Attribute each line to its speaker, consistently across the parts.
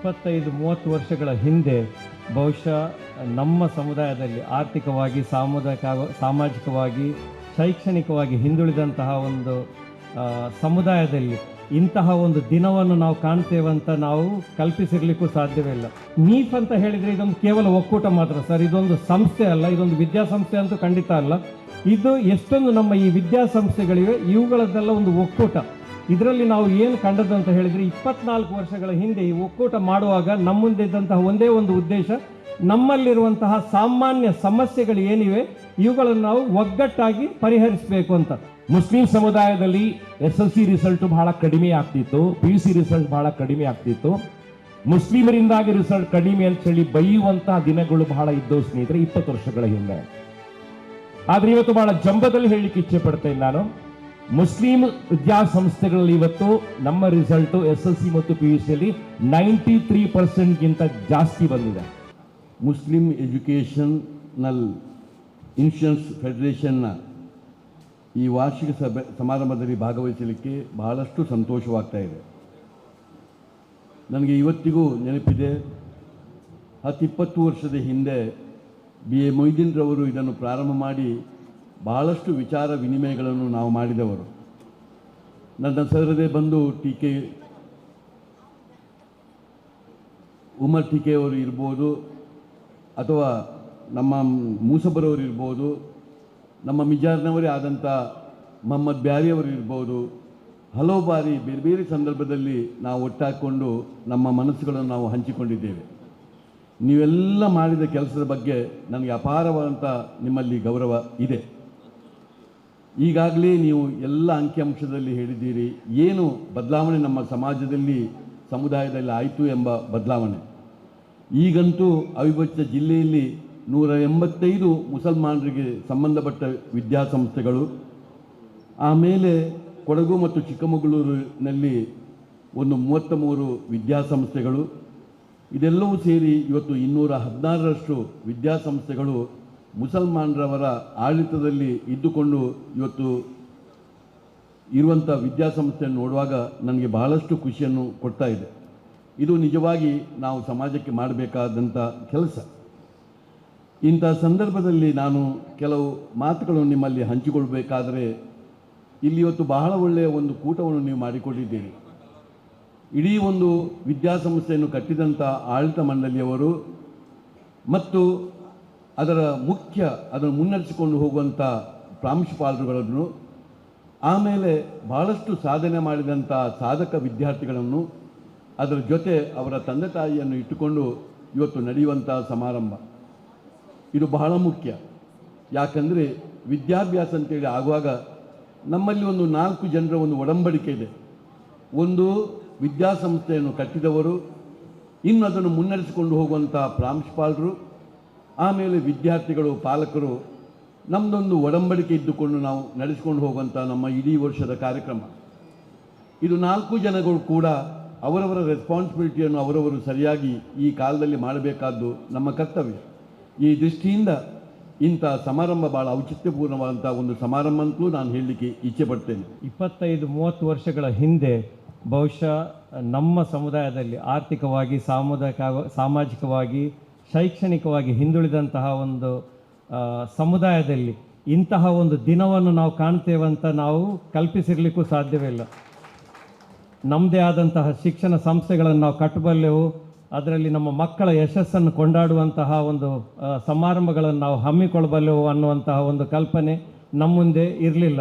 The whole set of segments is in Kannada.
Speaker 1: ಇಪ್ಪತ್ತೈದು, ಮೂವತ್ತು ವರ್ಷಗಳ ಹಿಂದೆ ಬಹುಶಃ ನಮ್ಮ ಸಮುದಾಯದಲ್ಲಿ ಆರ್ಥಿಕವಾಗಿ ಸಾಮುದಾಯಿಕ ಸಾಮಾಜಿಕವಾಗಿ, ಶೈಕ್ಷಣಿಕವಾಗಿ ಹಿಂದುಳಿದಂತಹ ಒಂದು ಸಮುದಾಯದಲ್ಲಿ ಇಂತಹ ಒಂದು ದಿನವನ್ನು ನಾವು ಕಾಣ್ತೇವಂತ ನಾವು ಕಲ್ಪಿಸಿರ್ಲಿಕ್ಕೂ ಸಾಧ್ಯವಿಲ್ಲ ನೀಫ್ ಅಂತ ಹೇಳಿದರೆ ಇದೊಂದು ಕೇವಲ ಒಕ್ಕೂಟ ಮಾತ್ರ ಸರ್, ಇದೊಂದು ಸಂಸ್ಥೆ ಅಲ್ಲ, ಇದೊಂದು ವಿದ್ಯಾಸಂಸ್ಥೆ ಅಂತೂ ಖಂಡಿತ ಅಲ್ಲ. ಇದು ಎಷ್ಟೊಂದು ನಮ್ಮ ಈ ವಿದ್ಯಾಸಂಸ್ಥೆಗಳಿವೆ, ಇವುಗಳದ್ದೆಲ್ಲ ಒಂದು ಒಕ್ಕೂಟ. ಇದರಲ್ಲಿ ನಾವು ಏನು ಕಂಡದ್ದು ಅಂತ ಹೇಳಿದ್ರೆ ಇಪ್ಪತ್ನಾಲ್ಕು ವರ್ಷಗಳ ಹಿಂದೆ ಈ ಒಕ್ಕೂಟ ಮಾಡುವಾಗ ನಮ್ಮ ಮುಂದೆ ಇದ್ದಂತಹ ಒಂದೇ ಒಂದು ಉದ್ದೇಶ, ನಮ್ಮಲ್ಲಿರುವಂತಹ ಸಾಮಾನ್ಯ ಸಮಸ್ಯೆಗಳು ಏನಿವೆ, ಇವುಗಳನ್ನು ನಾವು ಒಗ್ಗಟ್ಟಾಗಿ ಪರಿಹರಿಸಬೇಕು ಅಂತ.
Speaker 2: ಮುಸ್ಲಿಂ ಸಮುದಾಯದಲ್ಲಿ ಎಸ್ ಎಲ್ ಸಿ ರಿಸಲ್ಟ್ ಬಹಳ ಕಡಿಮೆ ಆಗ್ತಿತ್ತು ಪಿ ಯು ಸಿ ರಿಸಲ್ಟ್ ಬಹಳ ಕಡಿಮೆ ಆಗ್ತಿತ್ತು. ಮುಸ್ಲಿಮರಿಂದಾಗಿ ರಿಸಲ್ಟ್ ಕಡಿಮೆ ಅಂತ ಹೇಳಿ ಬೈಯುವಂತಹ ದಿನಗಳು ಬಹಳ ಇದ್ದವು ಸ್ನೇಹಿತರೆ, ಇಪ್ಪತ್ತು ವರ್ಷಗಳ ಹಿಂದೆ. ಆದ್ರೆ ಇವತ್ತು ಬಹಳ ಜಂಬದಲ್ಲಿ ಹೇಳಲಿಕ್ಕೆ ಇಚ್ಛೆ ಪಡ್ತೇನೆ ನಾನು. ಮುಸ್ಲಿಂ ವಿದ್ಯಾಸಂಸ್ಥೆಗಳಲ್ಲಿ ಇವತ್ತು ನಮ್ಮ ರಿಸಲ್ಟ್ ಎಸ್ ಎಲ್ ಸಿ ಮತ್ತು ಪಿ ಯು ಸಿಯಲ್ಲಿ ನೈಂಟಿ ತ್ರೀ ಪರ್ಸೆಂಟ್ಗಿಂತ ಜಾಸ್ತಿ ಬಂದಿದೆ.
Speaker 3: ಮುಸ್ಲಿಂ ಎಜುಕೇಷನಲ್ ಇನ್ಶೂರೆನ್ಸ್ ಫೆಡರೇಷನ್ನ ಈ ವಾರ್ಷಿಕ ಸಭೆ ಸಮಾರಂಭದಲ್ಲಿ ಭಾಗವಹಿಸಲಿಕ್ಕೆ ಬಹಳಷ್ಟು ಸಂತೋಷವಾಗ್ತಾ ಇದೆ. ನನಗೆ ಇವತ್ತಿಗೂ ನೆನಪಿದೆ ಹತ್ತಿಪ್ಪತ್ತು ವರ್ಷದ ಹಿಂದೆ ಬಿ ಎ ಮೊಯ್ದೀನ್ರವರು ಇದನ್ನು ಪ್ರಾರಂಭ ಮಾಡಿ ಬಹಳಷ್ಟು ವಿಚಾರ ವಿನಿಮಯಗಳನ್ನು ನಾವು ಮಾಡಿದವರು. ನನ್ನ ಸರದೇ ಬಂದು ಟೀಕೆ ಉಮರ್ ಟೀಕೆ ಅವರು ಇರ್ಬೋದು, ಅಥವಾ ನಮ್ಮ ಮೂಸಬರವರು ಇರ್ಬೋದು, ನಮ್ಮ ಮಿಜಾರ್ನವರೇ ಆದಂಥ ಮೊಹಮ್ಮದ್ ಬ್ಯಾರಿ ಅವರು ಇರ್ಬೋದು. ಹಲವು ಬಾರಿ ಬೇರೆ ಬೇರೆ ಸಂದರ್ಭದಲ್ಲಿ ನಾವು ಒಟ್ಟಾಕೊಂಡು ನಮ್ಮ ಮನಸ್ಸುಗಳನ್ನು ನಾವು ಹಂಚಿಕೊಂಡಿದ್ದೇವೆ. ನೀವೆಲ್ಲ ಮಾಡಿದ ಕೆಲಸದ ಬಗ್ಗೆ ನನಗೆ ಅಪಾರವಾದಂಥ ನಿಮ್ಮಲ್ಲಿ ಗೌರವ ಇದೆ. ಈಗಾಗಲೇ ನೀವು ಎಲ್ಲ ಅಂಕಿಅಂಶದಲ್ಲಿ ಹೇಳಿದ್ದೀರಿ. ಏನು ಬದಲಾವಣೆ ನಮ್ಮ ಸಮಾಜದಲ್ಲಿ, ಸಮುದಾಯದಲ್ಲಿ ಆಯಿತು ಎಂಬ ಬದಲಾವಣೆ? ಈಗಂತೂ ಅವಿಭಜ್ಯ ಜಿಲ್ಲೆಯಲ್ಲಿ ನೂರ ಎಂಬತ್ತೈದು ಮುಸಲ್ಮಾನರಿಗೆ ಸಂಬಂಧಪಟ್ಟ ವಿದ್ಯಾಸಂಸ್ಥೆಗಳು. ಆಮೇಲೆ ಕೊಡಗು ಮತ್ತು ಚಿಕ್ಕಮಗಳೂರಿನಲ್ಲಿ ಒಂದು ಮೂವತ್ತ ಮೂರು ವಿದ್ಯಾಸಂಸ್ಥೆಗಳು. ಇದೆಲ್ಲವೂ ಸೇರಿ ಇವತ್ತು ಇನ್ನೂರ ಹದಿನಾರರಷ್ಟು ವಿದ್ಯಾಸಂಸ್ಥೆಗಳು ಮುಸಲ್ಮಾನರವರ ಆಡಳಿತದಲ್ಲಿ ಇದ್ದುಕೊಂಡು ಇವತ್ತು ಇರುವಂಥ ವಿದ್ಯಾಸಂಸ್ಥೆಯನ್ನು ನೋಡುವಾಗ ನನಗೆ ಬಹಳಷ್ಟು ಖುಷಿಯನ್ನು ಕೊಡ್ತಾ ಇದೆ. ಇದು ನಿಜವಾಗಿ ನಾವು ಸಮಾಜಕ್ಕೆ ಮಾಡಬೇಕಾದಂಥ ಕೆಲಸ. ಇಂಥ ಸಂದರ್ಭದಲ್ಲಿ ನಾನು ಕೆಲವು ಮಾತುಗಳನ್ನು ನಿಮ್ಮಲ್ಲಿ ಹಂಚಿಕೊಳ್ಬೇಕಾದರೆ ಇಲ್ಲಿ ಇವತ್ತು ಬಹಳ ಒಳ್ಳೆಯ ಒಂದು ಕೂಟವನ್ನು ನೀವು ಮಾಡಿಕೊಂಡಿದ್ದೀರಿ. ಇಡೀ ಒಂದು ವಿದ್ಯಾಸಂಸ್ಥೆಯನ್ನು ಕಟ್ಟಿದಂಥ ಆಡಳಿತ ಮಂಡಳಿಯವರು ಮತ್ತು ಅದರ ಮುಖ್ಯ ಅದನ್ನು ಮುನ್ನಡೆಸಿಕೊಂಡು ಹೋಗುವಂಥ ಪ್ರಾಂಶುಪಾಲರುಗಳನ್ನು, ಆಮೇಲೆ ಬಹಳಷ್ಟು ಸಾಧನೆ ಮಾಡಿದಂಥ ಸಾಧಕ ವಿದ್ಯಾರ್ಥಿಗಳನ್ನು ಅದರ ಜೊತೆ ಅವರ ತಂದೆ ತಾಯಿಯನ್ನು ಇಟ್ಟುಕೊಂಡು ಇವತ್ತು ನಡೆಯುವಂಥ ಸಮಾರಂಭ. ಇದು ಬಹಳ ಮುಖ್ಯ. ಯಾಕಂದರೆ ವಿದ್ಯಾಭ್ಯಾಸ ಅಂತೇಳಿ ಆಗುವಾಗ ನಮ್ಮಲ್ಲಿ ಒಂದು ನಾಲ್ಕು ಜನರ ಒಂದು ಒಡಂಬಡಿಕೆ ಇದೆ. ಒಂದು ವಿದ್ಯಾಸಂಸ್ಥೆಯನ್ನು ಕಟ್ಟಿದವರು ಇನ್ನು ಅದನ್ನು ಮುನ್ನಡೆಸಿಕೊಂಡು ಹೋಗುವಂಥ ಪ್ರಾಂಶುಪಾಲರು ಆಮೇಲೆ ವಿದ್ಯಾರ್ಥಿಗಳು, ಪಾಲಕರು ನಮ್ಮದೊಂದು ಒಡಂಬಡಿಕೆ ಇದ್ದುಕೊಂಡು ನಾವು ನಡೆಸಿಕೊಂಡು ಹೋಗುವಂಥ ನಮ್ಮ ಇಡೀ ವರ್ಷದ ಕಾರ್ಯಕ್ರಮ. ಇದು ನಾಲ್ಕು ಜನಗಳು ಕೂಡ ಅವರವರ ರೆಸ್ಪಾನ್ಸಿಬಿಲಿಟಿಯನ್ನು ಅವರವರು ಸರಿಯಾಗಿ ಈ ಕಾಲದಲ್ಲಿ ಮಾಡಬೇಕಾದ್ದು ನಮ್ಮ ಕರ್ತವ್ಯ. ಈ ದೃಷ್ಟಿಯಿಂದ ಇಂಥ ಸಮಾರಂಭ ಭಾಳ ಔಚಿತ್ಯಪೂರ್ಣವಾದಂಥ ಒಂದು ಸಮಾರಂಭ ಅಂತಲೂ ನಾನು ಹೇಳಲಿಕ್ಕೆ ಇಚ್ಛೆ ಪಡ್ತೇನೆ.
Speaker 1: ಇಪ್ಪತ್ತೈದು, ಮೂವತ್ತು ವರ್ಷಗಳ ಹಿಂದೆ ಬಹುಶಃ ನಮ್ಮ ಸಮುದಾಯದಲ್ಲಿ ಆರ್ಥಿಕವಾಗಿ, ಸಾಮುದಾಯಿಕ, ಸಾಮಾಜಿಕವಾಗಿ ಶೈಕ್ಷಣಿಕವಾಗಿ ಹಿಂದುಳಿದಂತಹ ಒಂದು ಸಮುದಾಯದಲ್ಲಿ ಇಂತಹ ಒಂದು ದಿನವನ್ನು ನಾವು ಕಾಣ್ತೇವಂತ ನಾವು ಕಲ್ಪಿಸಿರಲಿಕ್ಕೂ ಸಾಧ್ಯವಿಲ್ಲ ನಮ್ಮದೇ ಆದಂತಹ ಶಿಕ್ಷಣ ಸಂಸ್ಥೆಗಳನ್ನು ನಾವು ಕಟ್ಟಬಲ್ಲೆವು, ಅದರಲ್ಲಿ ನಮ್ಮ ಮಕ್ಕಳ ಯಶಸ್ಸನ್ನು ಕೊಂಡಾಡುವಂತಹ ಒಂದು ಸಮಾರಂಭಗಳನ್ನು ನಾವು ಹಮ್ಮಿಕೊಳ್ಳಬಲ್ಲೆವು ಅನ್ನುವಂತಹ ಒಂದು ಕಲ್ಪನೆ ನಮ್ಮ ಮುಂದೆ ಇರಲಿಲ್ಲ.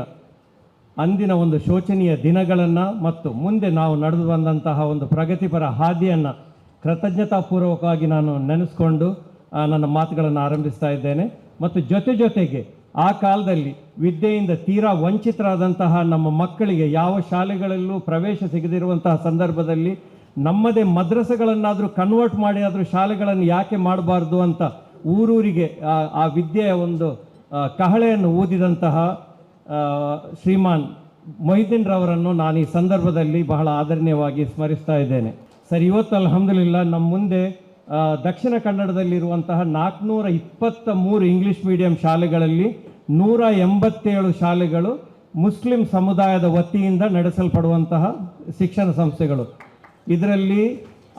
Speaker 1: ಅಂದಿನ ಒಂದು ಶೋಚನೀಯ ದಿನಗಳನ್ನು ಮತ್ತು ಮುಂದೆ ನಾವು ನಡೆದು ಬಂದಂತಹ ಒಂದು ಪ್ರಗತಿಪರ ಹಾದಿಯನ್ನು ಕೃತಜ್ಞತಾಪೂರ್ವಕವಾಗಿ ನಾನು ನೆನೆಸ್ಕೊಂಡು ನನ್ನ ಮಾತುಗಳನ್ನು ಆರಂಭಿಸ್ತಾ ಇದ್ದೇನೆ. ಮತ್ತು ಜೊತೆ ಜೊತೆಗೆ ಆ ಕಾಲದಲ್ಲಿ ವಿದ್ಯೆಯಿಂದ ತೀರಾ ವಂಚಿತರಾದಂತಹ ನಮ್ಮ ಮಕ್ಕಳಿಗೆ ಯಾವ ಶಾಲೆಗಳಲ್ಲೂ ಪ್ರವೇಶ ಸಿಗದಿರುವಂತಹ ಸಂದರ್ಭದಲ್ಲಿ ನಮ್ಮದೇ ಮದ್ರಸೆಗಳನ್ನಾದರೂ ಕನ್ವರ್ಟ್ ಮಾಡಿ ಆದರೂ ಶಾಲೆಗಳನ್ನು ಯಾಕೆ ಮಾಡಬಾರ್ದು ಅಂತ ಊರೂರಿಗೆ, ಆ- ವಿದ್ಯೆಯ ಒಂದು ಕಹಳೆಯನ್ನು ಊದಿದಂತಹ ಶ್ರೀಮಾನ್ ಮೊಹಿದ್ದೀನ್ ರವರನ್ನು ನಾನು ಈ ಸಂದರ್ಭದಲ್ಲಿ ಬಹಳ ಆದರಣೀಯವಾಗಿ ಸ್ಮರಿಸ್ತಾ ಇದ್ದೇನೆ. ಸರ್, ಇವತ್ತು ಅಲ್ಹಮ್ದುಲಿಲ್ಲ ನಮ್ಮ ಮುಂದೆ ದಕ್ಷಿಣ ಕನ್ನಡದಲ್ಲಿರುವಂತಹ ನಾಲ್ಕುನೂರ ಇಪ್ಪತ್ತ ಮೂರು ಇಂಗ್ಲಿಷ್ ಮೀಡಿಯಂ ಶಾಲೆಗಳಲ್ಲಿ ನೂರ ಎಂಬತ್ತೇಳು ಶಾಲೆಗಳು ಮುಸ್ಲಿಂ ಸಮುದಾಯದ ವತಿಯಿಂದ ನಡೆಸಲ್ಪಡುವಂತಹ ಶಿಕ್ಷಣ ಸಂಸ್ಥೆಗಳು. ಇದರಲ್ಲಿ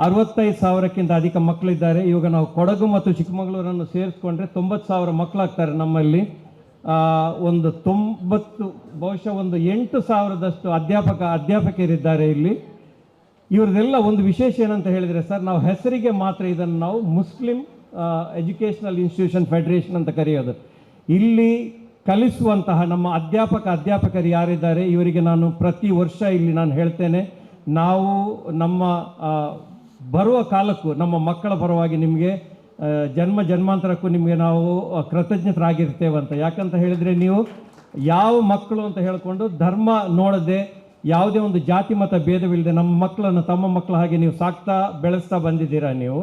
Speaker 1: ಅರವತ್ತೈದು ಸಾವಿರಕ್ಕಿಂತ ಅಧಿಕ ಮಕ್ಕಳಿದ್ದಾರೆ. ಇವಾಗ ನಾವು ಕೊಡಗು ಮತ್ತು ಚಿಕ್ಕಮಗಳೂರನ್ನು ಸೇರಿಸ್ಕೊಂಡ್ರೆ ತೊಂಬತ್ತು ಸಾವಿರ ಮಕ್ಕಳಾಗ್ತಾರೆ ನಮ್ಮಲ್ಲಿ. ಒಂದು ತೊಂಬತ್ತು, ಬಹುಶಃ ಒಂದು ಎಂಟು ಸಾವಿರದಷ್ಟು ಅಧ್ಯಾಪಕ, ಅಧ್ಯಾಪಕರಿದ್ದಾರೆ ಇಲ್ಲಿ. ಇವ್ರದೆಲ್ಲ ಒಂದು ವಿಶೇಷ ಏನಂತ ಹೇಳಿದರೆ ಸರ್, ನಾವು ಹೆಸರಿಗೆ ಮಾತ್ರ ಇದನ್ನು ನಾವು ಮುಸ್ಲಿಂ ಎಜುಕೇಷನಲ್ ಇನ್ಸ್ಟಿಟ್ಯೂಷನ್ ಫೆಡರೇಷನ್ ಅಂತ ಕರೆಯೋದು. ಇಲ್ಲಿ ಕಲಿಸುವಂತಹ ನಮ್ಮ ಅಧ್ಯಾಪಕ ಅಧ್ಯಾಪಕರು ಯಾರಿದ್ದಾರೆ, ಇವರಿಗೆ ನಾನು ಪ್ರತಿ ವರ್ಷ ಇಲ್ಲಿ ನಾನು ಹೇಳ್ತೇನೆ, ನಾವು ನಮ್ಮ ಬರುವ ಕಾಲಕ್ಕೂ, ನಮ್ಮ ಮಕ್ಕಳ ಪರವಾಗಿ ನಿಮಗೆ ಜನ್ಮ ಜನ್ಮಾಂತರಕ್ಕೂ ನಿಮಗೆ ನಾವು ಕೃತಜ್ಞತರಾಗಿರ್ತೇವಂತ ಯಾಕಂತ ಹೇಳಿದರೆ ನೀವು ಯಾವ ಮಕ್ಕಳು ಅಂತ ಹೇಳಿಕೊಂಡು ಧರ್ಮ ನೋಡದೆ ಯಾವುದೇ ಒಂದು ಜಾತಿ ಮತ ಭೇದವಿಲ್ಲದೆ ನಮ್ಮ ಮಕ್ಕಳನ್ನು ತಮ್ಮ ಮಕ್ಕಳ ಹಾಗೆ ನೀವು ಸಾಕ್ತಾ ಬೆಳೆಸ್ತಾ ಬಂದಿದ್ದೀರಾ ನೀವು?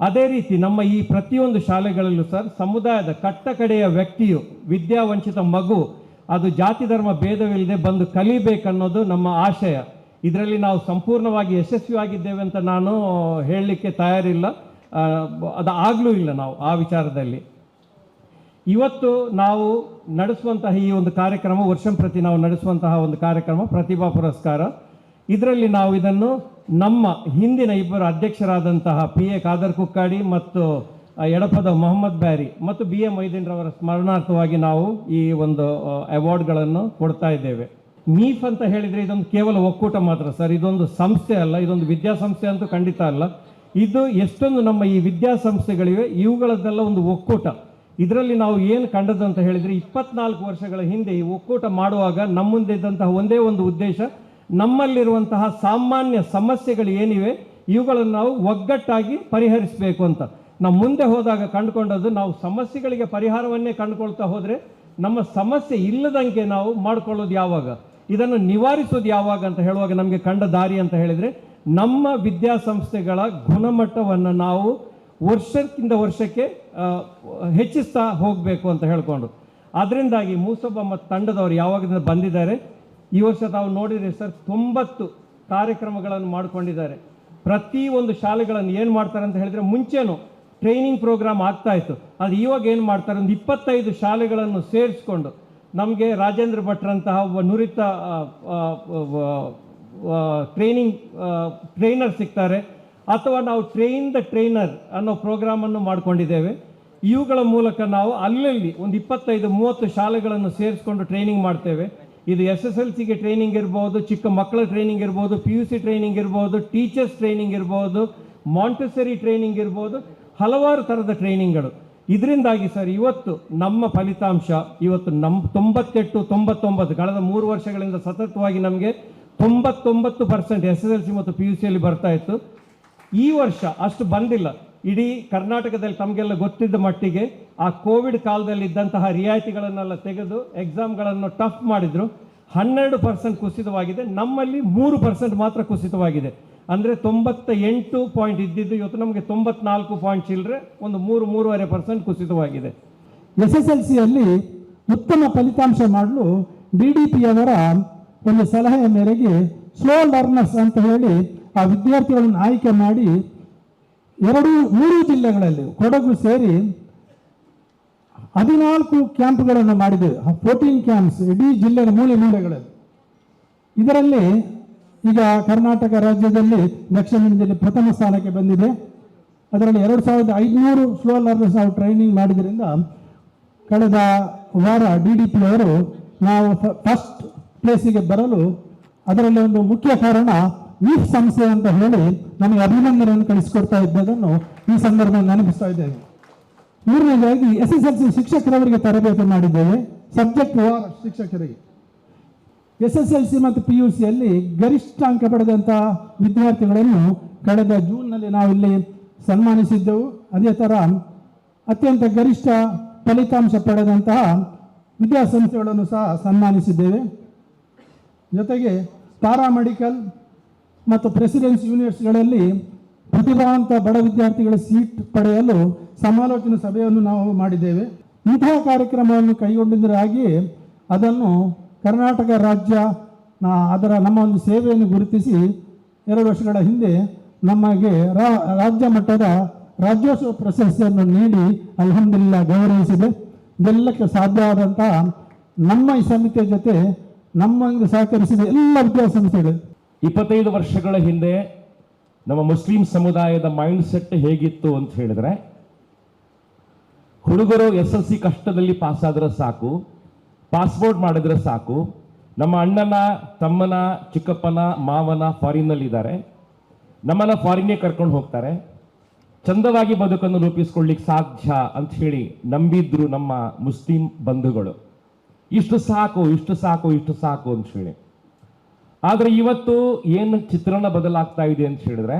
Speaker 1: ಅದೇ ರೀತಿ ನಮ್ಮ ಈ ಪ್ರತಿಯೊಂದು ಶಾಲೆಗಳಲ್ಲೂ ಸರ್ ಸಮುದಾಯದ ಕಟ್ಟ ಕಡೆಯ ವ್ಯಕ್ತಿಯು ವಿದ್ಯಾವಂಚಿತ ಮಗು, ಅದು ಜಾತಿ ಧರ್ಮ ಭೇದವಿಲ್ಲದೆ ಬಂದು ಕಲಿಬೇಕನ್ನೋದು ನಮ್ಮ ಆಶಯ. ಇದರಲ್ಲಿ ನಾವು ಸಂಪೂರ್ಣವಾಗಿ ಯಶಸ್ವಿಯಾಗಿದ್ದೇವೆ ಅಂತ ನಾನು ಹೇಳಲಿಕ್ಕೆ ತಯಾರಿಲ್ಲ. ಅದು ಆಗಲೂ ಇಲ್ಲ ನಾವು ಆ ವಿಚಾರದಲ್ಲಿ. ಇವತ್ತು ನಾವು ನಡೆಸುವಂತಹ ಈ ಒಂದು ಕಾರ್ಯಕ್ರಮ ವರ್ಷಂಪ್ರತಿ ನಾವು ನಡೆಸುವಂತಹ ಒಂದು ಕಾರ್ಯಕ್ರಮ, ಪ್ರತಿಭಾ ಪುರಸ್ಕಾರ. ಇದರಲ್ಲಿ ನಾವು ಇದನ್ನು ನಮ್ಮ ಹಿಂದಿನ ಇಬ್ಬರು ಅಧ್ಯಕ್ಷರಾದಂತಹ ಪಿ ಎ ಖಾದರ್ ಕುಕ್ಕಾಡಿ ಮತ್ತು ಎಡಪದ ಮೊಹಮ್ಮದ್ ಬ್ಯಾರಿ ಮತ್ತು ಬಿ ಎ ಮೊಯ್ದೀನ್ರವರ ಸ್ಮರಣಾರ್ಥವಾಗಿ ನಾವು ಈ ಒಂದು ಅವಾರ್ಡ್ಗಳನ್ನು ಕೊಡ್ತಾ ಇದ್ದೇವೆ. ಮೀಫ್ ಅಂತ ಹೇಳಿದರೆ ಇದೊಂದು ಕೇವಲ ಒಕ್ಕೂಟ ಮಾತ್ರ ಸರ್, ಇದೊಂದು ಸಂಸ್ಥೆ ಅಲ್ಲ, ಇದೊಂದು ವಿದ್ಯಾಸಂಸ್ಥೆ ಅಂತೂ ಖಂಡಿತ ಅಲ್ಲ. ಇದು ಎಷ್ಟೊಂದು ನಮ್ಮ ಈ ವಿದ್ಯಾಸಂಸ್ಥೆಗಳಿವೆ, ಇವುಗಳದ್ದೆಲ್ಲ ಒಂದು ಒಕ್ಕೂಟ. ಇದರಲ್ಲಿ ನಾವು ಏನು ಕಂಡದ್ದು ಅಂತ ಹೇಳಿದರೆ ಇಪ್ಪತ್ನಾಲ್ಕು ವರ್ಷಗಳ ಹಿಂದೆ ಈ ಒಕ್ಕೂಟ ಮಾಡುವಾಗ ನಮ್ಮ ಮುಂದೆ ಇದ್ದಂತಹ ಒಂದೇ ಒಂದು ಉದ್ದೇಶ ನಮ್ಮಲ್ಲಿರುವಂತಹ ಸಾಮಾನ್ಯ ಸಮಸ್ಯೆಗಳು ಏನಿವೆ, ಇವುಗಳನ್ನು ನಾವು ಒಗ್ಗಟ್ಟಾಗಿ ಪರಿಹರಿಸಬೇಕು ಅಂತ. ನಾವು ಮುಂದೆ ಹೋದಾಗ ಕಂಡುಕೊಂಡದ್ದು ನಾವು ಸಮಸ್ಯೆಗಳಿಗೆ ಪರಿಹಾರವನ್ನೇ ಕಂಡುಕೊಳ್ತಾ ಹೋದರೆ ನಮ್ಮ ಸಮಸ್ಯೆ ಇಲ್ಲದಂಗೆ ನಾವು ಮಾಡ್ಕೊಳ್ಳೋದು ಯಾವಾಗ? ಇದನ್ನು ನಿವಾರಿಸೋದು ಯಾವಾಗ ಅಂತ ಹೇಳುವಾಗ ನಮಗೆ ಕಂಡ ದಾರಿ ಅಂತ ಹೇಳಿದರೆ ನಮ್ಮ ವಿದ್ಯಾಸಂಸ್ಥೆಗಳ ಗುಣಮಟ್ಟವನ್ನು ನಾವು ವರ್ಷಕ್ಕಿಂತ ವರ್ಷಕ್ಕೆ ಹೆಚ್ಚಿಸ್ತಾ ಹೋಗಬೇಕು ಅಂತ ಹೇಳ್ಕೊಂಡು. ಅದರಿಂದಾಗಿ ಮೂಸೊಬ್ಬ ಮತ್ತು ತಂಡದವರು ಯಾವಾಗಿಂದ ಬಂದಿದ್ದಾರೆ, ಈ ವರ್ಷ ತಾವು ನೋಡಿದರೆ ಸರ್ ತೊಂಬತ್ತು ಕಾರ್ಯಕ್ರಮಗಳನ್ನು ಮಾಡಿಕೊಂಡಿದ್ದಾರೆ. ಪ್ರತಿ ಒಂದು ಶಾಲೆಗಳನ್ನು ಏನು ಮಾಡ್ತಾರೆ ಅಂತ ಹೇಳಿದರೆ ಮುಂಚೆನೂ ಟ್ರೈನಿಂಗ್ ಪ್ರೋಗ್ರಾಮ್ ಆಗ್ತಾ ಇತ್ತು. ಅದು ಇವಾಗ ಏನು ಮಾಡ್ತಾರೆ, ಒಂದು ಇಪ್ಪತ್ತೈದು ಶಾಲೆಗಳನ್ನು ಸೇರಿಸ್ಕೊಂಡು ನಮಗೆ ರಾಜೇಂದ್ರ ಭಟ್ರಂತಹ ಒಬ್ಬ ನುರಿತ ಟ್ರೈನಿಂಗ್ ಟ್ರೈನರ್ ಸಿಗ್ತಾರೆ. ಅಥವಾ ನಾವು ಟ್ರೈನ್ ದ ಟ್ರೈನರ್ ಅನ್ನೋ ಪ್ರೋಗ್ರಾಮನ್ನು ಮಾಡಿಕೊಂಡಿದ್ದೇವೆ. ಇವುಗಳ ಮೂಲಕ ನಾವು ಅಲ್ಲಲ್ಲಿ ಒಂದು ಇಪ್ಪತ್ತೈದು, ಮೂವತ್ತು ಶಾಲೆಗಳನ್ನು ಸೇರಿಸ್ಕೊಂಡು ಟ್ರೈನಿಂಗ್ ಮಾಡ್ತೇವೆ. ಇದು ಎಸ್ ಎಸ್ ಎಲ್ ಸಿಗೆ ಟ್ರೈನಿಂಗ್ ಇರ್ಬೋದು, ಚಿಕ್ಕ ಮಕ್ಕಳ ಟ್ರೈನಿಂಗ್ ಇರ್ಬೋದು ಪಿ ಯು ಸಿ ಟ್ರೈನಿಂಗ್ ಇರ್ಬೋದು ಟೀಚರ್ಸ್ ಟ್ರೈನಿಂಗ್ ಇರ್ಬೋದು ಮಾಂಟೆಸರಿ ಟ್ರೈನಿಂಗ್ ಇರ್ಬೋದು, ಹಲವಾರು ಥರದ ಟ್ರೈನಿಂಗ್ಗಳು ಇದರಿಂದಾಗಿ ಸರ್, ಇವತ್ತು ನಮ್ಮ ಫಲಿತಾಂಶ, ಇವತ್ತು ನಮ್ಮ ತೊಂಬತ್ತೆಂಟು, ತೊಂಬತ್ತೊಂಬತ್ತು, ಕಳೆದ ಮೂರು ವರ್ಷಗಳಿಂದ ಸತತವಾಗಿ ನಮಗೆ ತೊಂಬತ್ತೊಂಬತ್ತು percent S S L C ಮತ್ತು ಪಿ ಯು ಸಿಯಲ್ಲಿ ಬರ್ತಾ ಇತ್ತು. ಈ ವರ್ಷ ಅಷ್ಟು ಬಂದಿಲ್ಲ. ಇಡೀ ಕರ್ನಾಟಕದಲ್ಲಿ ತಮಗೆಲ್ಲ ಗೊತ್ತಿದ್ದ ಮಟ್ಟಿಗೆ ಆ ಕೋವಿಡ್ ಕಾಲದಲ್ಲಿ ಇದ್ದಂತಹ ರಿಯಾಯಿತಿಗಳನ್ನೆಲ್ಲ ತೆಗೆದು ಎಕ್ಸಾಮ್ಗಳನ್ನು ಟಫ್ ಮಾಡಿದ್ರು. ಹನ್ನೆರಡು ಪರ್ಸೆಂಟ್ ಕುಸಿತವಾಗಿದೆ. ನಮ್ಮಲ್ಲಿ ಮೂರು ಪರ್ಸೆಂಟ್ ಮಾತ್ರ ಕುಸಿತವಾಗಿದೆ. ಅಂದರೆ ತೊಂಬತ್ತ ಎಂಟು ಪಾಯಿಂಟ್ ಇದ್ದಿದ್ದು, ಇವತ್ತು ನಮಗೆ ತೊಂಬತ್ನಾಲ್ಕು ಪಾಯಿಂಟ್ ಚಿಲ್ಲರೆ ಒಂದು ಮೂರು, ಮೂರುವರೆ ಪರ್ಸೆಂಟ್ ಕುಸಿತವಾಗಿದೆ.
Speaker 4: ಎಸ್ ಎಸ್ ಎಲ್ ಸಿಯಲ್ಲಿ ಉತ್ತಮ ಫಲಿತಾಂಶ ಮಾಡಲು ಡಿ ಡಿ ಪಿಯವರ ಒಂದು ಸಲಹೆಯ ಮೇರೆಗೆ ಸ್ಲೋ ಲರ್ನರ್ಸ್ ಅಂತ ಹೇಳಿ ಆ ವಿದ್ಯಾರ್ಥಿಗಳನ್ನು ಆಯ್ಕೆ ಮಾಡಿ ಎರಡು, ಮೂರು ಜಿಲ್ಲೆಗಳಲ್ಲಿ ಕೊಡಗು ಸೇರಿ ಹದಿನಾಲ್ಕು ಕ್ಯಾಂಪ್ಗಳನ್ನು ಮಾಡಿದ್ದೇವೆ ಫೋರ್ಟೀನ್ ಕ್ಯಾಂಪ್ಸ್ ಇಡೀ ಜಿಲ್ಲೆಯ ಮೂಲೆ ಮೂಲೆಗಳಲ್ಲಿ. ಇದರಲ್ಲಿ ಈಗ ಕರ್ನಾಟಕ ರಾಜ್ಯದಲ್ಲಿ ದಕ್ಷಿಣ ಕನ್ನಡದಲ್ಲಿ ಪ್ರಥಮ ಸ್ಥಾನಕ್ಕೆ ಬಂದಿದೆ. ಅದರಲ್ಲಿ ಎರಡು ಸಾವಿರದ ಐದುನೂರು ಸ್ಲೋ ಲರ್ನರ್ಸ್ ನಾವು ಟ್ರೈನಿಂಗ್ ಮಾಡಿದ್ರಿಂದ ಕಳೆದ ವಾರ ಡಿ ಡಿ ಪಿ ಅವರು ನಾವು ಫಸ್ಟ್ ಪ್ಲೇಸಿಗೆ ಬರಲು ಅದರಲ್ಲಿ ಒಂದು ಮುಖ್ಯ ಕಾರಣ ವೀಫ್ ಸಂಸ್ಥೆ ಅಂತ ಹೇಳಿ ನಮಗೆ ಅಭಿನಂದನೆಯನ್ನು ಕಳಿಸಿಕೊಡ್ತಾ ಇದ್ದದನ್ನು ಈ ಸಂದರ್ಭದಲ್ಲಿ ನೆನಪಿಸ್ತಾ ಇದ್ದೇವೆ ಮೂರನೇದಾಗಿ ಎಸ್ ಎಸ್ ಎಲ್ ಸಿ ಶಿಕ್ಷಕರವರಿಗೆ ತರಬೇತಿ ಮಾಡಿದ್ದೇವೆ. ಸಬ್ಜೆಕ್ಟ್ ವಾರ್ ಶಿಕ್ಷಕರಿಗೆ ಎಸ್ ಎಸ್ ಎಲ್ ಸಿ ಮತ್ತು ಪಿ ಯು ಸಿಯಲ್ಲಿ ಗರಿಷ್ಠ ಅಂಕ ಪಡೆದಂತಹ ವಿದ್ಯಾರ್ಥಿಗಳನ್ನು ಕಳೆದ ಜೂನ್ನಲ್ಲಿ ನಾವು ಇಲ್ಲಿ ಸನ್ಮಾನಿಸಿದ್ದೆವು. ಅದೇ ಥರ ಅತ್ಯಂತ ಗರಿಷ್ಠ ಫಲಿತಾಂಶ ಪಡೆದಂತಹ ವಿದ್ಯಾಸಂಸ್ಥೆಗಳನ್ನು ಸಹ ಸನ್ಮಾನಿಸಿದ್ದೇವೆ. ಜೊತೆಗೆ ಪ್ಯಾರಾಮೆಡಿಕಲ್ ಮೆಡಿಕಲ್ ಮತ್ತು ಪ್ರೆಸಿಡೆನ್ಸ್ ಯೂನಿವರ್ಸಿಟಿಗಳಲ್ಲಿ ಪ್ರತಿಭಾವಂತ ಬಡ ವಿದ್ಯಾರ್ಥಿಗಳ ಸೀಟ್ ಪಡೆಯಲು ಸಮಾಲೋಚನಾ ಸಭೆಯನ್ನು ನಾವು ಮಾಡಿದ್ದೇವೆ. ಇಂತಹ ಕಾರ್ಯಕ್ರಮವನ್ನು ಕೈಗೊಂಡಿದ್ದರಾಗಿ ಅದನ್ನು ಕರ್ನಾಟಕ ರಾಜ್ಯ ಅದರ ನಮ್ಮ ಒಂದು ಸೇವೆಯನ್ನು ಗುರುತಿಸಿ ಎರಡು ವರ್ಷಗಳ ಹಿಂದೆ ನಮಗೆ ರಾಜ್ಯ ಮಟ್ಟದ ರಾಜ್ಯೋತ್ಸವ ಪ್ರಶಸ್ತಿಯನ್ನು ನೀಡಿ ಅಲ್ಹಮ್ದುಲಿಲ್ಲಾ ಗೌರವಿಸಿದೆ. ಇದೆಲ್ಲಕ್ಕೆ ಸಾಧ್ಯ ಆದಂತಹ ನಮ್ಮ ಈ ಸಮಿತಿಯ ಜೊತೆ ನಮ್ಮ ಸಹಕರಿಸಿದ ಎಲ್ಲ ವಿದ್ಯಾಸಂಸ್ಥೆಗಳು.
Speaker 2: ಇಪ್ಪತ್ತೈದು ವರ್ಷಗಳ ಹಿಂದೆ ನಮ್ಮ ಮುಸ್ಲಿಂ ಸಮುದಾಯದ ಮೈಂಡ್ ಸೆಟ್ ಹೇಗಿತ್ತು ಅಂತ ಹೇಳಿದ್ರೆ, ಹುಡುಗರು ಎಸ್ ಎಲ್ ಸಿ ಕಷ್ಟದಲ್ಲಿ ಪಾಸ್ ಆದ್ರೆ ಸಾಕು ಪಾಸ್ಪೋರ್ಟ್ ಮಾಡಿದ್ರೆ ಸಾಕು, ನಮ್ಮ ಅಣ್ಣನ, ತಮ್ಮನ, ಚಿಕ್ಕಪ್ಪನ, ಮಾವನ ಫಾರಿನ್ನಲ್ಲಿ ಇದ್ದಾರೆ. ನಮ್ಮನ್ನ ಫಾರಿನ್ಗೆ ಕರ್ಕೊಂಡು ಹೋಗ್ತಾರೆ. ಚಂದವಾಗಿ ಬದುಕನ್ನು ರೂಪಿಸ್ಕೊಳ್ಳಿಕ್ಕೆ ಸಾಧ್ಯ ಅಂತ ಹೇಳಿ ನಂಬಿದ್ರು ನಮ್ಮ ಮುಸ್ಲಿಂ ಬಂಧುಗಳು. ಇಷ್ಟು ಸಾಕು ಇಷ್ಟು ಸಾಕು ಇಷ್ಟು ಸಾಕು ಅಂತ ಹೇಳಿ. ಆದ್ರೆ ಇವತ್ತು ಏನು ಚಿತ್ರಣ ಬದಲಾಗ್ತಾ ಇದೆ ಅಂತ ಹೇಳಿದ್ರೆ,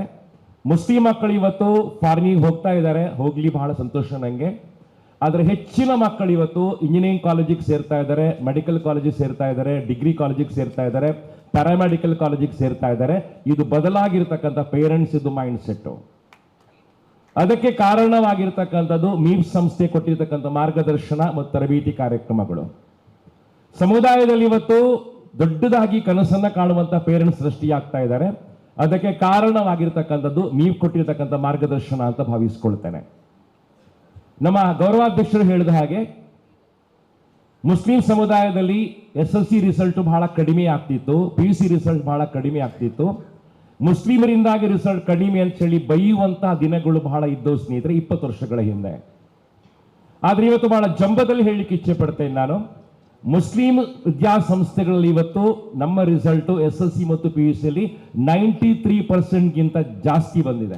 Speaker 2: ಮುಸ್ಲಿಂ ಮಕ್ಕಳು ಇವತ್ತು ಫಾರ್ಮಿಗೆ ಹೋಗ್ತಾ ಇದ್ದಾರೆ, ಹೋಗ್ಲಿ ಬಹಳ ಸಂತೋಷ ನಂಗೆ. ಆದರೆ ಹೆಚ್ಚಿನ ಮಕ್ಕಳು ಇವತ್ತು ಇಂಜಿನಿಯರಿಂಗ್ ಕಾಲೇಜಿಗೆ ಸೇರ್ತಾ ಇದ್ದಾರೆ ಮೆಡಿಕಲ್ ಕಾಲೇಜಿಗೆ ಸೇರ್ತಾ ಇದ್ದಾರೆ ಡಿಗ್ರಿ ಕಾಲೇಜಿಗೆ ಸೇರ್ತಾ ಇದ್ದಾರೆ ಪ್ಯಾರಾಮೆಡಿಕಲ್ ಕಾಲೇಜಿಗೆ ಸೇರ್ತಾ ಇದ್ದಾರೆ. ಇದು ಬದಲಾಗಿರ್ತಕ್ಕಂಥ ಪೇರೆಂಟ್ಸ್ ಇದು ಮೈಂಡ್ ಸೆಟ್ಟು ಅದಕ್ಕೆ ಕಾರಣವಾಗಿರ್ತಕ್ಕಂಥದ್ದು ಮೀಪ್ ಸಂಸ್ಥೆ ಕೊಟ್ಟಿರ್ತಕ್ಕಂಥ ಮಾರ್ಗದರ್ಶನ ಮತ್ತು ತರಬೇತಿ ಕಾರ್ಯಕ್ರಮಗಳು. ಸಮುದಾಯದಲ್ಲಿ ಇವತ್ತು ದೊಡ್ಡದಾಗಿ ಕನಸನ್ನ ಕಾಣುವಂತ ಪೇರೆಂಟ್ಸ್ ಸೃಷ್ಟಿಯಾಗ್ತಾ ಇದ್ದಾರೆ. ಅದಕ್ಕೆ ಕಾರಣವಾಗಿರ್ತಕ್ಕಂಥದ್ದು, ನೀವು ಕೊಟ್ಟಿರ್ತಕ್ಕಂಥ ಮಾರ್ಗದರ್ಶನ ಅಂತ ಭಾವಿಸ್ಕೊಳ್ತೇನೆ. ನಮ್ಮ ಗೌರವಾಧ್ಯಕ್ಷರು ಹೇಳಿದ ಹಾಗೆ, ಮುಸ್ಲಿಂ ಸಮುದಾಯದಲ್ಲಿ ಎಸ್ ಎಲ್ ಸಿ ರಿಸಲ್ಟ್ ಬಹಳ ಕಡಿಮೆ ಆಗ್ತಿತ್ತು ಪಿ ಯು ಸಿ ರಿಸಲ್ಟ್ ಬಹಳ ಕಡಿಮೆ ಆಗ್ತಿತ್ತು. ಮುಸ್ಲಿಮರಿಂದಾಗಿ ರಿಸಲ್ಟ್ ಕಡಿಮೆ ಅಂತ ಹೇಳಿ ಬೈಯುವಂತಹ ದಿನಗಳು ಬಹಳ ಇದ್ದವು ಸ್ನೇಹಿತರೆ, ಇಪ್ಪತ್ತು ವರ್ಷಗಳ ಹಿಂದೆ. ಆದ್ರೆ ಇವತ್ತು ಬಹಳ ಜಂಬದಲ್ಲಿ ಹೇಳಲಿಕ್ಕೆ ಇಚ್ಛೆ ಪಡ್ತೇನೆ ನಾನು. ಮುಸ್ಲಿಂ ವಿದ್ಯಾಸಂಸ್ಥೆಗಳಲ್ಲಿ ಇವತ್ತು ನಮ್ಮ ರಿಸಲ್ಟ್ ಎಸ್ ಎಲ್ ಸಿ ಮತ್ತು ಪಿ ಯು ಸಿಯಲ್ಲಿ ನೈಂಟಿ ತ್ರೀ ಪರ್ಸೆಂಟ್ಗಿಂತ ಜಾಸ್ತಿ ಬಂದಿದೆ.